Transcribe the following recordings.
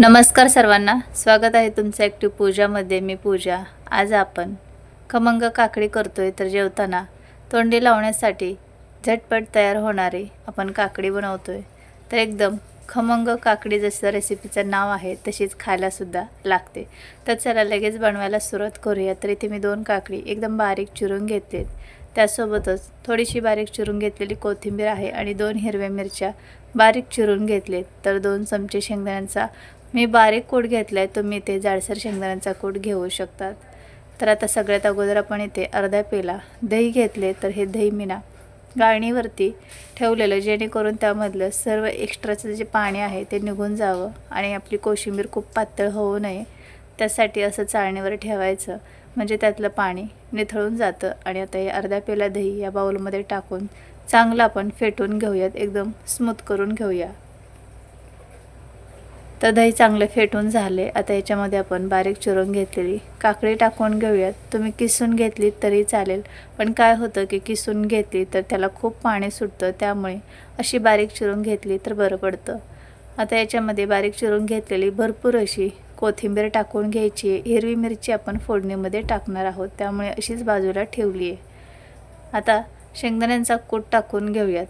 नमस्कार सर्वांना. स्वागत आहे तुमचं ॲक्टिव्ह पूजामध्ये मी पूजा. आज आपण खमंग काकडी करतोय तर जेवताना तोंडी लावण्यासाठी झटपट तयार होणारी आपण काकडी बनवतोय. तर एकदम खमंग काकडी जसं रेसिपीचं नाव आहे तशीच खायलासुद्धा लागते. तर चला लगेच बनवायला सुरुवात करूया. तर इथे मी दोन काकडी एकदम बारीक चिरून घेतलेत. त्यासोबतच थोडीशी बारीक चिरून घेतलेली कोथिंबीर आहे आणि दोन हिरव्या मिरच्या बारीक चिरून घेतले तर दोन चमचे शेंगदाण्यांचा मी बारीक कूट घेतला आहे तुम्ही इथे जाडसर शेंगदाण्यांचा कूट घेऊ शकतात. तर आता सगळ्यात अगोदर आपण इथे अर्धा पेला दही घेतले तर हे दही मी ना गाळणीवरती ठेवलेलं जेणेकरून त्यामधलं सर्व एक्स्ट्राचं जे पाणी आहे ते निघून जावं आणि आपली कोशिंबीर खूप पातळ होऊ नये. त्यासाठी असं चाळणीवर ठेवायचं म्हणजे त्यातलं पाणी निथळून जातं. आणि आता हे अर्धा पेला दही या बाऊलमध्ये टाकून चांगलं आपण फेटून घेऊयात एकदम स्मूथ करून घेऊया. तर दही चांगलं फेटून झाले. आता याच्यामध्ये आपण बारीक चिरून घेतलेली काकडी टाकून घेऊयात. तुम्ही किसून घेतली तरी चालेल पण काय होतं की किसून घेतली तर त्याला खूप पाणी सुटतं त्यामुळे अशी बारीक चिरून घेतली तर बरं पडतं. आता याच्यामध्ये बारीक चिरून घेतलेली भरपूर अशी कोथिंबीर टाकून घ्यायची आहे. हिरवी मिरची आपण फोडणीमध्ये टाकणार आहोत त्यामुळे अशीच बाजूला ठेवली आहे. आता शेंगदाण्यांचा कूट टाकून घेऊयात.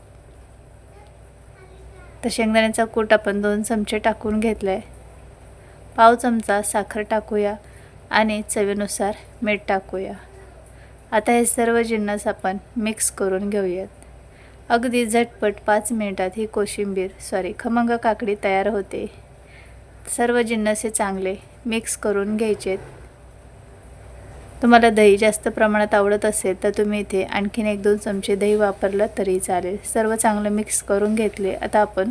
तर शेंगदाण्याचा कूट आपण दोन चमचे टाकून घेतला आहे पाव चमचा साखर टाकूया आणि चवीनुसार मीठ टाकूया. आता हे सर्व जिन्नस आपण मिक्स करून घेऊयात. अगदी झटपट पाच मिनिटात ही कोशिंबीर सॉरी खमंग काकडी तयार होते. सर्व जिन्नस हे चांगले मिक्स करून घ्यायचेत. तुम्हाला दही जास्त प्रमाणात आवडत असेल तर तुम्ही इथे आणखीन एक दोन चमचे दही वापरलं तरी चालेल. सर्व चांगलं मिक्स करून घेतले. आता आपण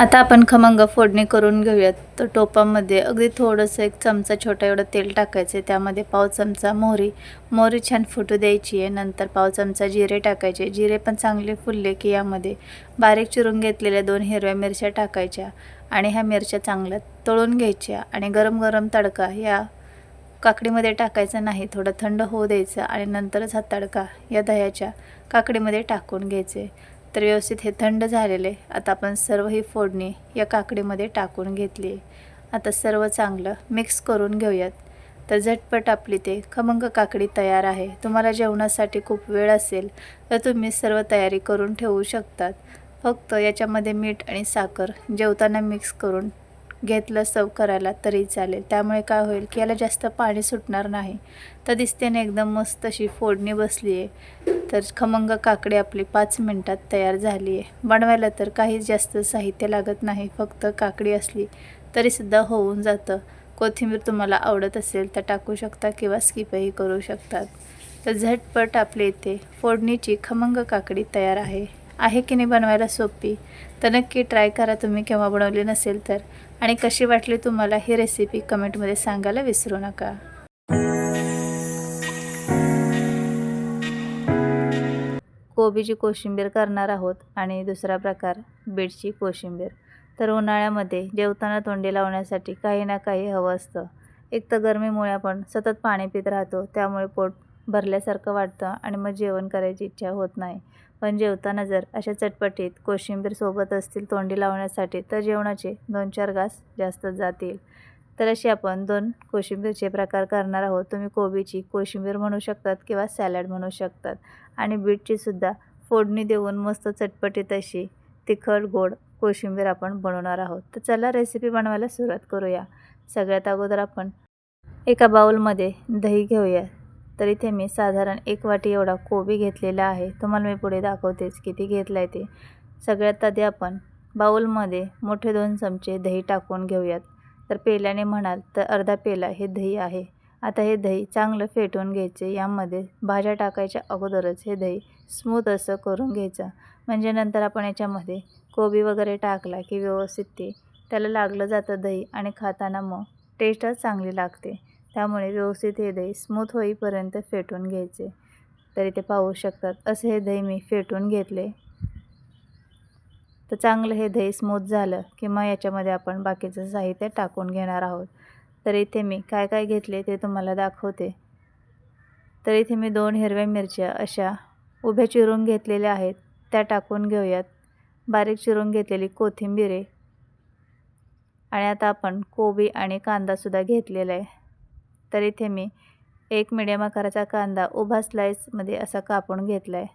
आता आपण खमंग फोडणी करून घेऊयात. तर टोपामध्ये अगदी थोडंसं एक चमचा छोटा एवढं तेल टाकायचं त्यामध्ये पाव चमचा मोहरी. मोहरी छान फुटू द्यायची आहे नंतर पाव चमचा जिरे टाकायचे. जिरे पण चांगले फुलले की यामध्ये बारीक चिरून घेतलेल्या दोन हिरव्या मिरच्या टाकायच्या आणि ह्या मिरच्या चांगल्या तळून घ्यायच्या आणि गरम गरम तडका या काकडीमध्ये टाकायचं नाही थोडं थंड होऊ द्यायचं आणि नंतरच हा तडका या दह्याच्या काकडीमध्ये टाकून घ्यायचे. तर व्यवस्थित हे थंड झालेले आता आपण सर्व ही फोडणी या काकडीमध्ये टाकून घेतली. आता सर्व चांगलं मिक्स करून घेऊयात. तर झटपट आपली ते खमंग काकडी तयार आहे. तुम्हाला जेवणासाठी खूप वेळ असेल तर तुम्ही सर्व तयारी करून ठेवू शकतात. फक्त याच्यामध्ये मीठ आणि साखर जेवताना मिक्स करून घेतलं सव करायला तरी चालेल. त्यामुळे काय होईल की याला जास्त पाणी सुटणार नाही. तर दिसते ना एकदम मस्त अशी फोडणी बसली आहे. तर खमंग काकडी आपली पाच मिनटात तयार झाली आहे. बनवायला तर काहीच जास्त साहित्य लागत नाही फक्त काकडी असली तरीसुद्धा होऊन जातं. कोथिंबीर तुम्हाला आवडत असेल तर टाकू शकता किंवा स्किपही करू शकतात तर झटपट आपल्या इथे फोडणीची खमंग काकडी तयार आहे. आहे की नाही बनवायला सोपी? तर नक्की ट्राय करा तुम्ही केव्हा बनवली नसेल तर. आणि कशी वाटली तुम्हाला ही रेसिपी कमेंटमध्ये सांगायला विसरू नका. कोबीची कोशिंबीर करणार आहोत आणि दुसरा प्रकार बीटची कोशिंबीर. तर उन्हाळ्यामध्ये जेवताना तोंडी लावण्यासाठी काही ना काही हवं असतं. एक तर गरमीमुळे आपण सतत पाणी पित राहतो त्यामुळे पोट भरल्यासारखं वाटतं आणि मग जेवण करायची इच्छा होत नाही. पण जेवताना जर अशा चटपटीत कोशिंबीर सोबत असतील तोंडी लावण्यासाठी तर जेवणाचे दोन चार घास जास्त जातील. तर असे आपण दोन कोशिंबीरचे प्रकार करणार आहोत. तुम्ही कोबीची कोशिंबीर म्हणू शकतात किंवा सॅलड म्हणू शकतात. आणि बीटची सुद्धा फोडणी देऊन मस्त चटपटीत अशी तिखट गोड कोशिंबीर आपण बनवणार आहोत. तर चला रेसिपी बनवायला सुरुवात करूया. सगळ्यात अगोदर आपण एका बाऊलमध्ये दही घेऊया तर इथे मी साधारण एक वाटी एवढा कोबी घेतलेला आहे. तुम्हाला मी पुढे दाखवतेच किती घेतला आहे ते. सगळ्यात आधी आपण बाऊलमध्ये मोठे दोन चमचे दही टाकून घेऊयात. तर पेल्याने म्हणाल तर अर्धा पेला हे दही आहे. आता हे दही चांगलं फेटून घ्यायचे. यामध्ये भाज्या टाकायच्या अगोदरच हे दही स्मूथ असं करून घ्यायचं. म्हणजे नंतर आपण याच्यामध्ये कोबी वगैरे टाकला की व्यवस्थित ते त्याला लागलं जातं दही आणि खाताना मग टेस्टच चांगली लागते. त्यामुळे व्यवस्थित हे दही स्मूथ होईपर्यंत फेटून घ्यायचे. तर इथे पाहू शकतात. असे हे दही मी फेटून घेतले. तर चांगलं हे दही स्मूथ झालं की मग याच्यामध्ये आपण बाकीचं साहित्य टाकून घेणार आहोत. तर इथे मी काय काय घेतले ते तुम्हाला दाखवते. तर इथे मी दोन हिरव्या मिरच्या अशा उभ्या चिरून घेतलेल्या आहेत. त्या टाकून घेऊयात. बारीक चिरून घेतलेली कोथिंबीरे आणि आता आपण कोबी आणि कांदासुद्धा घेतलेला आहे. तर इथे मी एक मिडियम आकाराचा कांदा उभा स्लाईसमध्ये असा कापून घेतला आहे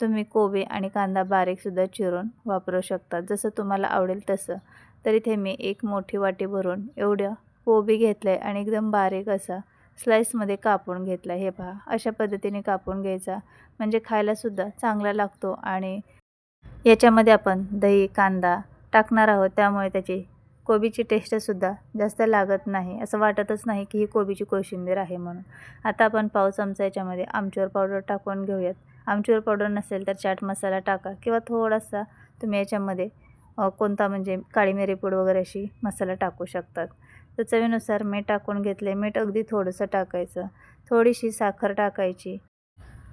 तुम्ही कोबी आणि कांदा बारीकसुद्धा चिरून वापरू शकता. जसं तुम्हाला आवडेल तसं. तर इथे मी एक मोठी वाटी भरून एवढं कोबी घेतलं आहे आणि एकदम बारीक असा स्लाईसमध्ये कापून घेतला हे पहा अशा पद्धतीने कापून घ्यायचा. म्हणजे खायलासुद्धा चांगला लागतो आणि याच्यामध्ये आपण दही कांदा टाकणार आहोत. त्यामुळे त्याची कोबीची टेस्टसुद्धा जास्त लागत नाही. असं वाटतच नाही की ही कोबीची कोशिंबीर आहे म्हणून. आता आपण पाव चमचा याच्यामध्ये आमचूर पावडर टाकून घेऊयात. आमचूर पावडर नसेल तर चाट मसाला टाका किंवा थोडासा तुम्ही याच्यामध्ये कोणता म्हणजे काळी मिरीपूड वगैरे अशी मसाला टाकू शकतात. तर चवीनुसार मीठ टाकून घेतले मीठ अगदी थोडंसं टाकायचं. थोडीशी साखर टाकायची.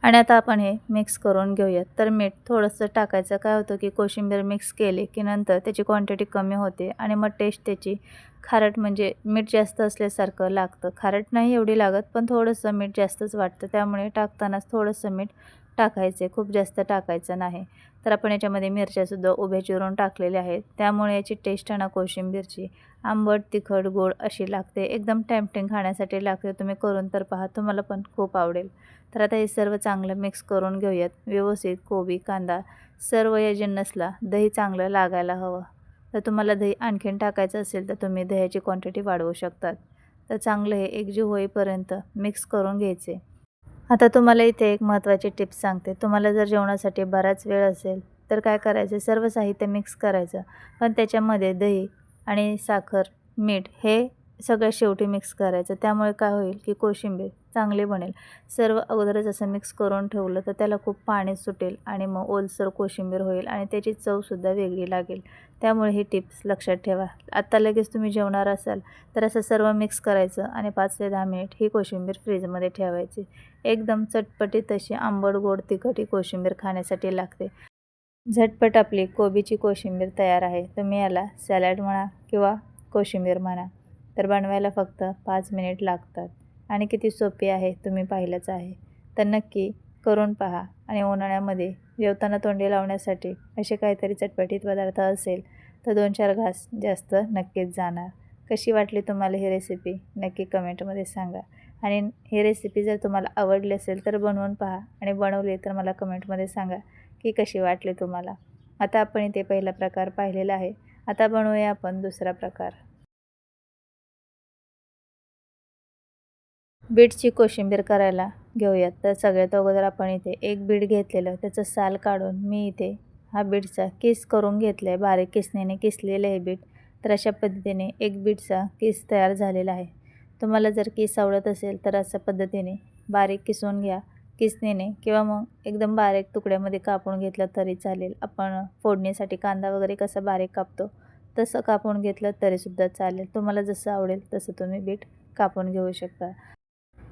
आणि आता आपण हे मिक्स करून घेऊयात. तर मीठ थोडंसं टाकायचं. काय होतं की कोशिंबीर मिक्स केले की नंतर त्याची क्वांटिटी कमी होते आणि मग टेस्ट त्याची खारट म्हणजे मीठ जास्त असल्यासारखं लागतं. खारट नाही एवढी लागत पण थोडंसं मीठ जास्तच वाटतं. त्यामुळे टाकतानाच थोडंसं मीठ टाकायचे. खूप जास्त टाकायचं नाही. तर आपण याच्यामध्ये मिरच्यासुद्धा उभ्या चिरून टाकलेल्या आहेत. त्यामुळे याची टेस्ट आहे ना कोशिंबीरची. आंबट तिखट गोड अशी लागते. एकदम टॅम्पटिंग खाण्यासाठी लागते. तुम्ही करून तर पहा. तुम्हाला पण खूप आवडेल. तर आता हे सर्व चांगलं मिक्स करून घेऊयात. व्यवस्थित कोबी कांदा सर्व या जिन्नसला दही चांगलं लागायला हवं. तर तुम्हाला दही आणखीन टाकायचं असेल तर तुम्ही दह्याची क्वांटिटी वाढवू शकतात. तर चांगलं हे एकजीव होईपर्यंत मिक्स करून घ्यायचे. आता तुम्हाला इथे एक महत्त्वाची टिप्स सांगते. तुम्हाला जर जेवणासाठी बराच वेळ असेल तर काय करायचं? सर्व साहित्य मिक्स करायचं. पण त्याच्यामध्ये दही आणि साखर मीठ हे सगळ्यात शेवटी मिक्स करायचं. त्यामुळे काय होईल की कोशिंबीर चांगली बनेल. सर्व अगोदरच असं मिक्स करून ठेवलं तर त्याला खूप पाणी सुटेल आणि मग ओलसर कोशिंबीर होईल आणि त्याची चवसुद्धा वेगळी लागेल. त्यामुळे ही टिप्स लक्षात ठेवा. आत्ता लगेच तुम्ही जेवणार असाल तर असं सर्व मिक्स करायचं आणि पाच ते दहा मिनिट ही कोशिंबीर फ्रीजमध्ये ठेवायची. एकदम चटपटी तशी आंबट गोड तिखट ही कोशिंबीर खाण्यासाठी लागते. झटपट आपली कोबीची कोशिंबीर तयार आहे. तुम्ही याला सॅलड म्हणा किंवा कोशिंबीर म्हणा. तर बनवायला फक्त पाच मिनिट लागतात. आणि किती सोपी आहे तुम्ही पाहिलंच आहे. तर नक्की करून पहा आणि उन्हाळ्यामध्ये जेवताना तोंडी लावण्यासाठी असे काहीतरी चटपटीत पदार्थ असेल तर दोन चार घास जास्त नक्कीच जाणार. कशी वाटली तुम्हाला ही रेसिपी नक्की कमेंटमध्ये सांगा. आणि ही रेसिपी जर तुम्हाला आवडली असेल तर बनवून पहा आणि बनवली तर मला कमेंटमध्ये सांगा की कशी वाटली तुम्हाला. आता आपण इथे पहिला प्रकार पाहिलेला आहे. आता बनवूया आपण दुसरा प्रकार. बीटची कोशिंबीर करायला घेऊयात. तर सगळ्यात अगोदर आपण इथे एक बीट घेतलेलं त्याचं साल काढून मी इथे हा बीटचा किस करून घेतला आहे बारीक किसणीने किसलेलं आहे बीट. तर अशा पद्धतीने एक बीटचा किस तयार झालेला आहे. तुम्हाला जर किस आवडत असेल तर अशा पद्धतीने बारीक किसून घ्या. किसणीने किंवा मग एकदम बारीक तुकड्यामध्ये कापून घेतलं तरी चालेल. आपण फोडणीसाठी कांदा वगैरे कसं बारीक कापतो तसं कापून घेतलं तरीसुद्धा चालेल. तुम्हाला जसं आवडेल तसं तुम्ही बीट कापून घेऊ शकता.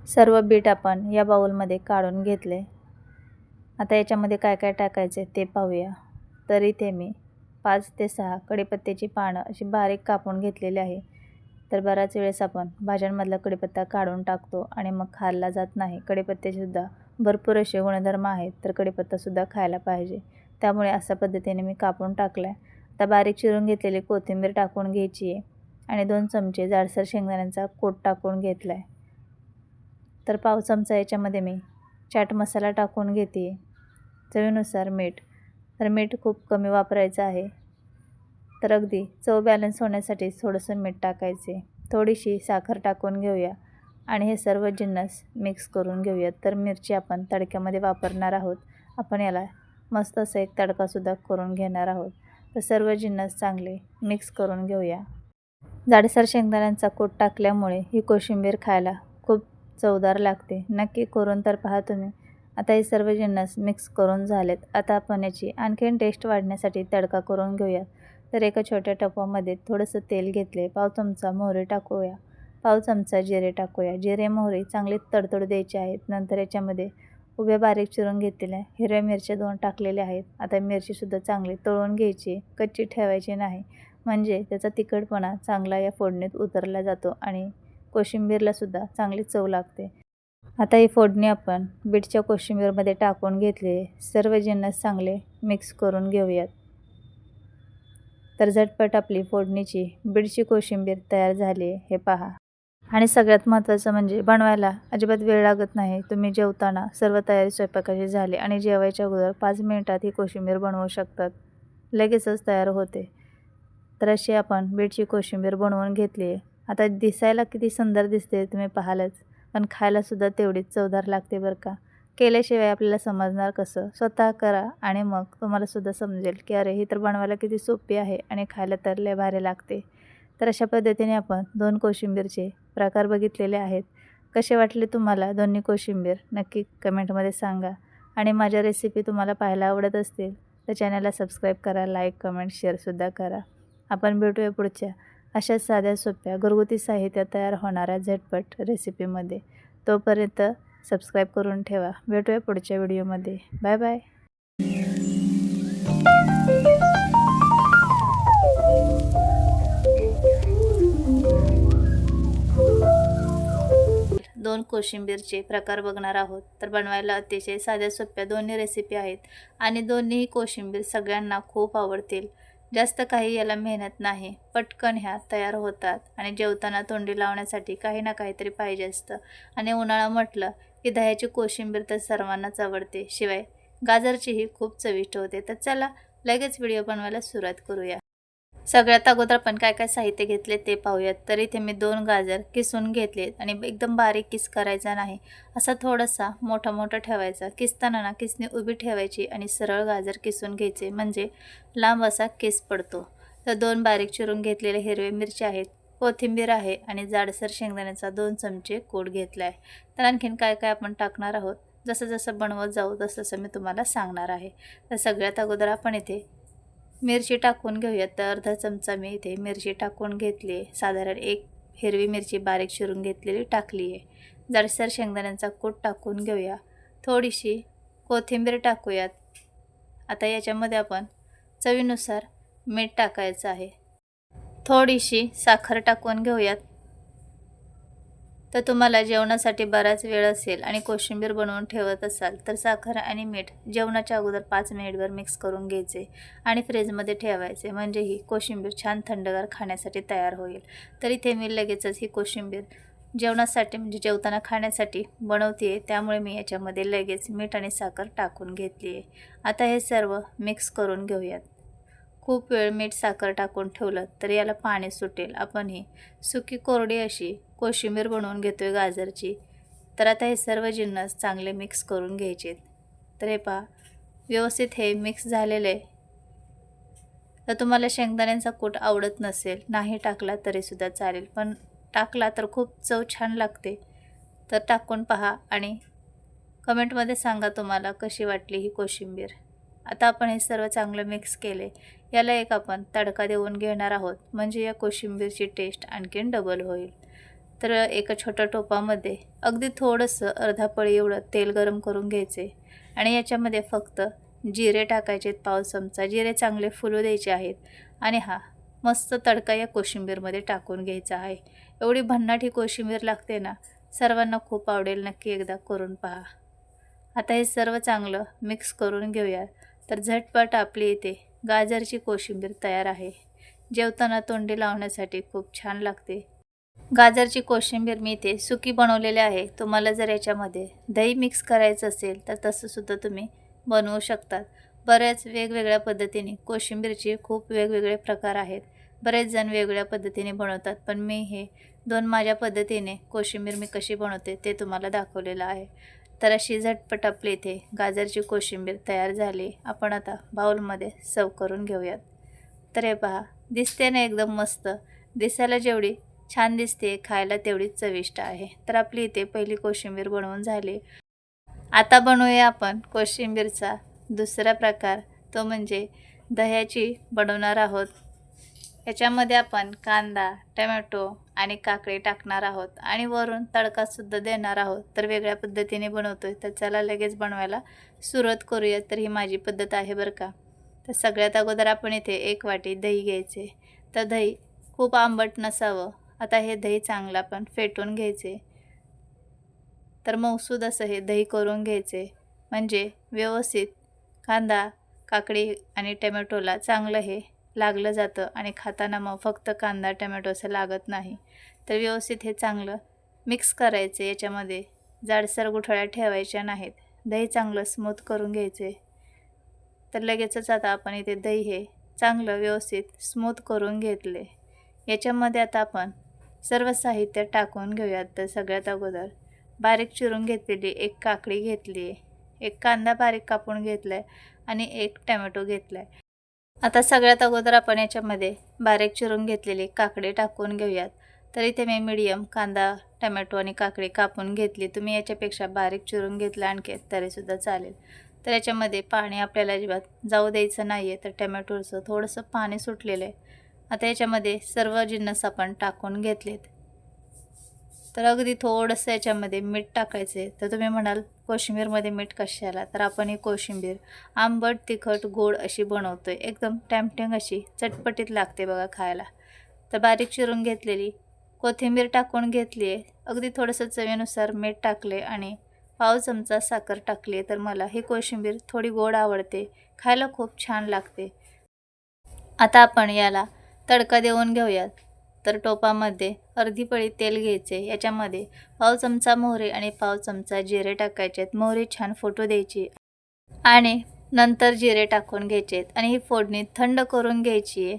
सर्व बीट आपण या बाऊलमध्ये काढून घेतले. आता याच्यामध्ये काय काय टाकायचे ते पाहूया. तर इथे मी पाच ते सहा कढीपत्त्याची पानं अशी बारीक कापून घेतलेली आहे. तर बऱ्याच वेळेस आपण भाज्यांमधला कढीपत्ता काढून टाकतो आणि मग खाल्ला जात नाही. कढीपत्त्याचेसुद्धा भरपूर असे गुणधर्म आहेत तर कढीपत्तासुद्धा खायला पाहिजे. त्यामुळे अशा पद्धतीने मी कापून टाकला आहे आता बारीक चिरून घेतलेली कोथिंबीर टाकून घ्यायची आहे आणि दोन चमचे जाडसर शेंगदाण्यांचा कोट टाकून घेतला आहे तर पाव चमचा याच्यामध्ये मी चाट मसाला टाकून घेते. चवीनुसार मीठ. तर मीठ खूप कमी वापरायचं आहे. तर अगदी चव बॅलन्स होण्यासाठी थोडंसं मीठ टाकायचे. थोडीशी साखर टाकून घेऊया. आणि हे सर्व जिन्नस मिक्स करून घेऊयात. तर मिरची आपण तडक्यामध्ये वापरणार आहोत. आपण याला मस्त असं एक तडकासुद्धा करून घेणार आहोत. तर सर्व जिन्नस चांगले मिक्स करून घेऊया. जाडेसर शेंगदाण्यांचा कोट टाकल्यामुळे ही कोशिंबीर खायला चवदार लागते. नक्की करून तर पहा तुम्ही. आता हे सर्व जिन्नस मिक्स करून झालेत. आता आपण याची आणखीन टेस्ट वाढण्यासाठी तडका करून घेऊया. तर एका छोट्या टपामध्ये थोडंसं तेल घेतले. पाव चमचा मोहरी टाकूया. पाव चमचा जिरे टाकूया. जिरे मोहरी चांगली तडतड द्यायची आहेत. नंतर याच्यामध्ये उभ्या बारीक चिरून घेतलेल्या हिरव्या मिरच्या दोन टाकलेल्या आहेत. आता मिरचीसुद्धा चांगली तळून घ्यायची. कच्ची ठेवायची नाही. म्हणजे त्याचा तिखटपणा चांगला या फोडणीत उतरला जातो आणि कोशिंबीरलासुद्धा चांगली चव लागते. आता ही फोडणी आपण बीटच्या कोशिंबीरमध्ये टाकून घेतले सर्व जिन्नस चांगले मिक्स करून घेऊयात. तर झटपट आपली फोडणीची बीडची कोशिंबीर तयार झाली आहे. हे पहा. आणि सगळ्यात महत्त्वाचं म्हणजे बनवायला अजिबात वेळ लागत नाही. तुम्ही जेवताना सर्व तयारी स्वयंपाकाची झाली आणि जेवायच्या अगोदर पाच मिनिटात ही कोशिंबीर बनवू शकतात. लगेचच तयार होते. तर अशी आपण बीटची कोशिंबीर बनवून घेतली आहे. आता दिसायला किती सुंदर दिसते तुम्ही पाहालच. पण खायलासुद्धा तेवढीच चवदार लागते बरं का. केल्याशिवाय आपल्याला समजणार कसं? स्वतः करा आणि मग तुम्हालासुद्धा समजेल की अरे ही तर बनवायला किती सोपी आहे आणि खायला तर लय भारी लागते. तर अशा पद्धतीने आपण दोन कोशिंबीरचे प्रकार बघितलेले आहेत. कसे वाटले तुम्हाला दोन्ही कोशिंबीर? नक्की कमेंटमध्ये सांगा. आणि माझ्या रेसिपी तुम्हाला पाहायला आवडत असतील तर चॅनलला सबस्क्राईब करा लाईक कमेंट शेअरसुद्धा करा. आपण भेटूया पुढच्या अशा साध्या सोप्या घरगुती साहित्य तयार होणाऱ्या झटपट रेसिपीमध्ये तोपर्यंत सबस्क्राईब करून ठेवा. भेटूया पुढच्या व्हिडिओमध्ये. Bye bye. दोन कोशिंबीरचे प्रकार बघणार आहोत. तर बनवायला अतिशय साध्या सोप्या दोन्ही रेसिपी आहेत आणि दोन्ही कोशिंबीर सगळ्यांना खूप आवडतील. जास्त काही याला मेहनत नाही पटकन ह्या तयार होतात आणि जेवताना तोंडी लावण्यासाठी काही ना काहीतरी पाहिजे असतं. आणि उन्हाळा म्हटलं की दह्याची कोशिंबीर तर सर्वांनाच आवडते. शिवाय गाजरचीही खूप चविष्ट होते. तर चला लगेच व्हिडिओ बनवायला सुरुवात करूया. सगळ्यात अगोदर आपण काय काय साहित्य घेतले ते पाहूयात. तर इथे मी दोन गाजर किसून घेतलेत आणि एकदम बारीक किस करायचा नाही. असा थोडासा मोठा मोठा ठेवायचा. किसताना ना किसने उभी ठेवायची आणि सरळ गाजर किसून घ्यायचे. म्हणजे लांब असा किस पडतो. तर दोन बारीक चिरून घेतलेले हिरवे मिरची आहेत कोथिंबीर आहे आणि जाडसर शेंगदाण्याचा दोन चमचे कोड घेतला आहे तर आणखीन काय काय आपण टाकणार आहोत? जसं जसं बनवत जाऊ तसं तसं मी तुम्हाला सांगणार आहे. तर सगळ्यात अगोदर आपण इथे मिरची टाकून घेऊयात. तर अर्धा चमचा मी इथे मिरची टाकून घेतली. आहे साधारण एक हिरवी मिरची बारीक चिरून घेतलेली टाकली आहे. जाडसर शेंगदाण्यांचा कूट टाकून घेऊया. थोडीशी कोथिंबीर टाकूयात. आता याच्यामध्ये आपण चवीनुसार मीठ टाकायचं आहे. थोडीशी साखर टाकून घेऊयात. तर तुम्हाला जेवणासाठी बराच वेळ असेल आणि कोशिंबीर बनवून ठेवत असाल तर साखर आणि मीठ जेवणाच्या अगोदर पाच मिनिटभर मिक्स करून घ्यायचे आणि फ्रीजमध्ये ठेवायचे. म्हणजे ही कोशिंबीर छान थंडगार खाण्यासाठी तयार होईल. तर इथे मी लगेचच ही कोशिंबीर जेवणासाठी म्हणजे जेवताना खाण्यासाठी बनवते आहे त्यामुळे मी याच्यामध्ये लगेच मीठ आणि साखर टाकून घेतली आहे आता हे सर्व मिक्स करून घेऊयात. खूप वेळ मीठ साखर टाकून ठेवलं तर याला पाणी सुटेल. आपण ही सुकी कोरडी अशी कोशिंबीर बनवून घेतो आहे गाजरची. तर आता हे सर्व जिन्नस चांगले मिक्स करून घ्यायचे तर हे पहा व्यवस्थित हे मिक्स झालेले तर तुम्हाला शेंगदाण्यांचा कूट आवडत नसेल नाही टाकला तरीसुद्धा चालेल. पण टाकला तर खूप चव छान लागते. तर टाकून पहा आणि कमेंटमध्ये सांगा तुम्हाला कशी वाटली ही कोशिंबीर. आता आपण हे सर्व चांगलं मिक्स केले. याला एक आपण तडका देऊन घेणार आहोत. म्हणजे या कोशिंबीरची टेस्ट आणखीन डबल होईल. तर एका छोट्या टोपामध्ये अगदी थोडंसं अर्धा पळी एवढं तेल गरम करून घ्यायचे. आणि याच्यामध्ये फक्त जिरे टाकायचे पाव चमचा. जिरे चांगले फुलू द्यायचे आहेत. आणि हा मस्त तडका या कोशिंबीरमध्ये टाकून घ्यायचा आहे. एवढी भन्नाट ही कोशिंबीर लागते ना सर्वांना खूप आवडेल. नक्की एकदा करून पहा. आता हे सर्व चांगलं मिक्स करून घेऊया तर झटपट आपली इथे गाजरची कोशिंबीर तयार आहे. जेवताना तोंडी लावण्यासाठी खूप छान लागते. गाजरची कोशिंबीर मी इथे सुकी बनवलेली आहे. तुम्हाला जर याच्यामध्ये दही मिक्स करायचं असेल तर तसंसुद्धा तुम्ही बनवू शकतात. बऱ्याच वेगवेगळ्या पद्धतीने कोशिंबीरचे खूप वेगवेगळे प्रकार आहेत. बरेच जण वेगवेगळ्या पद्धतीने बनवतात पण मी हे दोन माझ्या पद्धतीने कोशिंबीर मी कशी बनवते ते तुम्हाला दाखवलेलं आहे. तर अशी झटपट आपली इथे गाजरची कोशिंबीर तयार झाली. आपण आता बाऊलमध्ये सर्व करून घेऊयात. तर हे पहा दिसते ना एकदम मस्त. दिसायला जेवढी छान दिसते खायला तेवढीच चविष्ट आहे. तर आपली इथे पहिली कोशिंबीर बनवून झाली. आता बनवूया आपण कोशिंबीरचा दुसरा प्रकार. तो म्हणजे दह्याची बनवणार आहोत. याच्यामध्ये आपण कांदा टमॅटो आणि काकडी टाकणार आहोत आणि वरून तडकासुद्धा देणार आहोत. तर वेगळ्या पद्धतीने बनवतो आहे तर चला लगेच बनवायला सुरुवात करूया. तर ही माझी पद्धत आहे बरं का. तर सगळ्यात अगोदर आपण इथे एक वाटी दही घ्यायचे. तर दही खूप आंबट नसावं. आता हे दही चांगलं आपण फेटून घ्यायचे. तर मौसूद असं हे दही करून घ्यायचे. म्हणजे व्यवस्थित कांदा काकडी आणि टमॅटोला चांगलं हे लागलं जातं आणि खाताना मग फक्त कांदा टमॅटो असं लागत नाही. तर व्यवस्थित हे चांगलं मिक्स करायचे याच्यामध्ये. जाडसर गुठळ्या ठेवायच्या नाहीत. दही चांगलं स्मूथ करून घ्यायचे. तर लगेचच आता आपण इथे दही हे चांगलं व्यवस्थित स्मूथ करून घेतले. याच्यामध्ये आता आपण सर्व साहित्य टाकून घेऊयात तर सगळ्यात अगोदर. बारीक चिरून घेतलेली एक काकडी घेतली आहे एक कांदा बारीक कापून घेतला आहे आणि एक टमॅटो घेतला आहे आता सगळ्यात अगोदर आपण याच्यामध्ये बारीक चिरून घेतलेली काकडे टाकून घेऊयात. तर इथे मी मीडियम कांदा टमॅटो आणि काकडी कापून घेतली. तुम्ही याच्यापेक्षा बारीक चिरून घेतलं आणखी तरीसुद्धा चालेल. तर याच्यामध्ये पाणी आपल्याला अजिबात जाऊ द्यायचं नाही आहे तर टमॅटोचं थोडंसं पाणी सुटलेलं आहे. आता याच्यामध्ये सर्व जिन्नस आपण टाकून घेतलेत. तर अगदी थोडंसं याच्यामध्ये मीठ टाकायचं. आहे तर तुम्ही म्हणाल कोशिंबीरमध्ये मीठ कशाला? तर आपण ही कोशिंबीर आंबट तिखट गोड अशी बनवतो आहे एकदम टॅमटिंग अशी चटपटीत लागते बघा खायला. तर बारीक चिरून घेतलेली कोथिंबीर टाकून घेतली आहे. अगदी थोडंसं चवीनुसार मीठ टाकले आणि पाव चमचा साखर टाकली आहे. तर मला ही कोशिंबीर थोडी गोड आवडते. खायला खूप छान लागते. आता आपण याला तडका देऊन घेऊयात. तर टोपामध्ये अर्धी पळी तेल घ्यायचे. याच्यामध्ये पाव चमचा मोहरी आणि पाव चमचा जिरे टाकायचे आहेत. मोहरी छान फोटो द्यायची. आणि नंतर जिरे टाकून घ्यायचे आहेत. आणि ही फोडणी थंड करून घ्यायची आहे.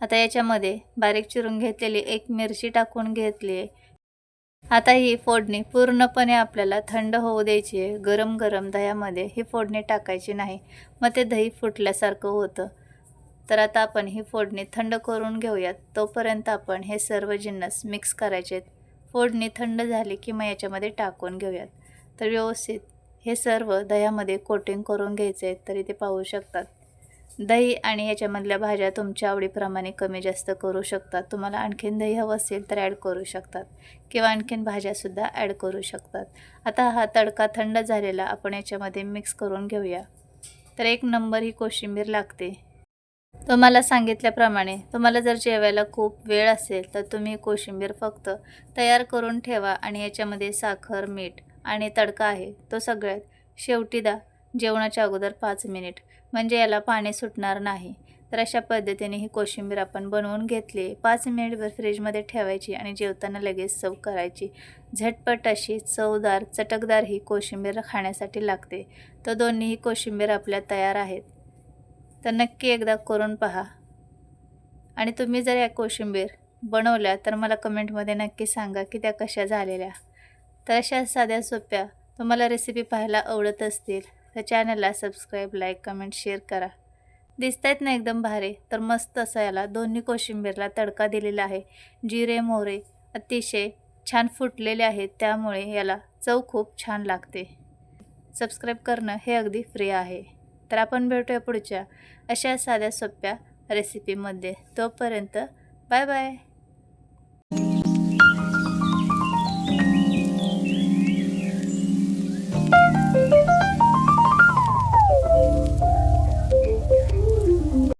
आता याच्यामध्ये बारीक चिरून घेतलेली एक मिरची टाकून घेतली आहे. आता ही फोडणी पूर्णपणे आपल्याला थंड होऊ द्यायची आहे. गरम गरम दह्यामध्ये ही फोडणी टाकायची नाही. मग ते दही फुटल्यासारखं होतं. तर आता आपण ही फोडणी थंड करून घेऊयात. तोपर्यंत आपण हे सर्व जिन्नस मिक्स करायचे आहेत. फोडणी थंड झाली की मग याच्यामध्ये टाकून घेऊयात. तर व्यवस्थित हे सर्व दह्यामध्ये कोटिंग करून घ्यायचे आहेत तरी ते पाहू शकतात. दही आणि याच्यामधल्या भाज्या तुमच्या आवडीप्रमाणे कमी जास्त करू शकतात. तुम्हाला आणखीन दही हवं असेल तर ॲड करू शकतात किंवा आणखीन भाज्यासुद्धा ॲड करू शकतात. आता हा तडका थंड झालेला आपण याच्यामध्ये मिक्स करून घेऊया. तर एक नंबर ही कोशिंबीर लागते. तुम्हाला सांगितल्याप्रमाणे तुम्हाला जर जेवायला खूप वेळ असेल तर तुम्ही कोशिंबीर फक्त तयार करून ठेवा आणि याच्यामध्ये साखर मीठ आणि तडका आहे तो सगळ्यात शेवटी द्या जेवणाच्या अगोदर पाच मिनिट. म्हणजे याला पाणी सुटणार नाही. तर अशा पद्धतीने ही कोशिंबीर आपण बनवून घेतली पाच मिनिटभर फ्रीजमध्ये ठेवायची आणि जेवताना लगेच चव करायची. झटपट अशी चवदार चटकदार ही कोशिंबीर खाण्यासाठी लागते. तर दोन्हीही कोशिंबीर आपल्या तयार आहेत. तर नक्की एकदा करून पहा. आणि तुम्ही जर या कोशिंबीर बनवल्या तर मला कमेंटमध्ये नक्की सांगा की त्या कशा झालेल्या. तर अशा साध्या सोप्या तुम्हाला रेसिपी पाहायला आवडत असतील तर चॅनलला सबस्क्राईब लाईक कमेंट शेअर करा. दिसत आहेत ना एकदम भारी? तर मस्त असं याला दोन्ही कोशिंबीरला तडका दिलेला आहे. जिरे मोहरे अतिशय छान फुटलेले आहेत त्यामुळे याला चव खूप छान लागते. सबस्क्राईब करणं हे अगदी फ्री आहे. तर आपण भेटूया पुढच्या अशा साध्या सोप्या रेसिपीमध्ये तोपर्यंत बाय बाय